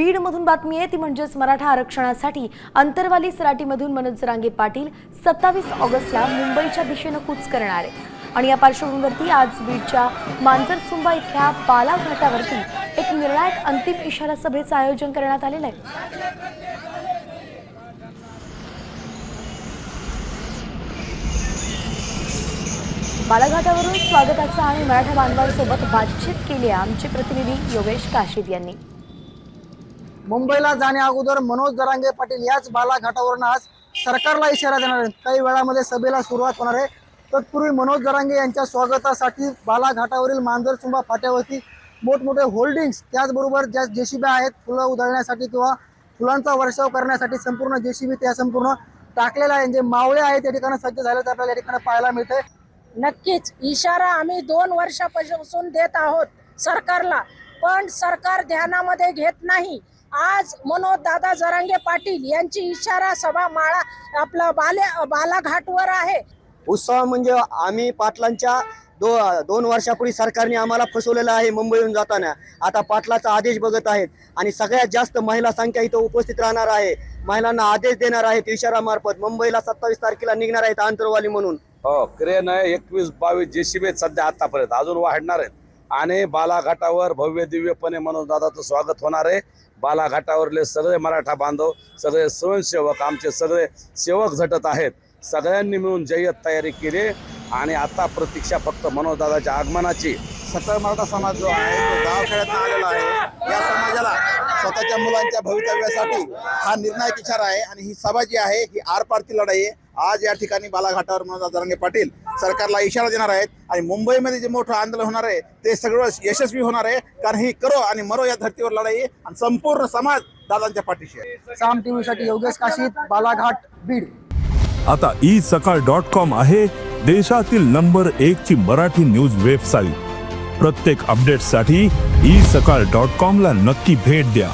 बीडमधून बातमी आहे ती म्हणजेच मराठा आरक्षणासाठी अंतरवाली सराटीमधून मनोज रांगे पाटील सत्तावीस ऑगस्टला मुंबईच्या दिशेनं कूच करणार आहे आणि या पार्श्वभूमीवरती आज बीडच्या मांजरसुंबा इथल्या बाला घाटावरती एक निर्णायक अंतिम इशारा सभेचं आयोजन करण्यात आलेलं आहे. बालाघाटावरून स्वागताचा आणि मराठा बांधवांसोबत बातचीत केली आमचे प्रतिनिधी योगेश काशीद यांनी. मुंबईला जाण्या अगोदर मनोज जरांगे पाटील याच बालाघाटावरून आज सरकारला इशारा देणार आहेत. काही वेळामध्ये सभेला सुरुवात होणार आहे. तत्पूर्वी मनोज जरांगे यांच्या स्वागतासाठी बालाघाटावरील मांजरसुंबा फाट्यावरती मोठमोठे होल्डिंग्स त्याचबरोबर ज्या जेसीबी आहेत फुलं उधळण्यासाठी किंवा फुलांचा वर्षाव करण्यासाठी संपूर्ण जेसीबी त्या संपूर्ण टाकलेल्या आहे. जे मावळे आहेत त्या ठिकाणी सज्ज झाले तर आपल्याला या ठिकाणी पाहायला मिळते नक्कीच इशारा आम्ही दोन वर्षापासून देत आहोत सरकारला. पण सरकार ध्यानामध्ये घेत नाही. आज मनोज दादा जरांगे पाटील यांची इशारा सभा माळा आपला बाले बालाघाटवर आहे. उत्सव म्हणजे आम्ही पाटलांच्या दो दोन वर्षापूर्वी सरकारने आम्हाला फसवलेलं आहे मुंबईहून जाताना. आता पाटलाचा आदेश बघत आहेत आणि सगळ्यात जास्त महिला संख्या इथं उपस्थित राहणार आहे. महिलांना आदेश देणार आहेत इशारा मार्फत मुंबईला सत्तावीस तारखेला निघणार आहेत आंतरवाली म्हणून. हो क्रेन आहे एकवीस बावीस जेसीबी सध्या आतापर्यंत. अजून वाढणार आहेत. आणि बालाघाटावर भव्य दिव्यपणे मनोज दादाचं स्वागत होणार आहे. बालाघाटावरले सगळे मराठा बांधव सगळे स्वयंसेवक आमचे सगळे सेवक झटत आहेत. सगळ्यांनी मिळून जय्यत तयारी केली आणि आता प्रतीक्षा फक्त मनोज दादाच्या आगमनाची. सकळ मराठा समाज जो आहे तो गावखेड्यात आलेला आहे या समाजाला स्वतःच्या मुलांच्या भवितव्यासाठी हा निर्णायक इशारा आहे आणि ही सभा जी आहे ही आरपारती लढाई आहे. आज या ठिकाणी बालाघाटावर मनोज जरांगे पाटील सरकारला इशारा देणार आहेत आणि मुंबईमध्ये जे मोठं आंदोलन होणार आहे ते सगळं यशस्वी होणार आहे कारण ही करो आणि मरो या धर्तीवर लढाई आहे आणि संपूर्ण समाज दादांच्या पाठीशी आहे. साम टीव्हीसाठी योगेश काशीद बालाघाट बीड. आता ई सकाळ डॉट कॉम आहे देशातील नंबर एक ची मराठी न्यूज वेबसाईट. प्रत्येक अपडेटसाठी ई सकाळ डॉट कॉम ला नक्की भेट द्या.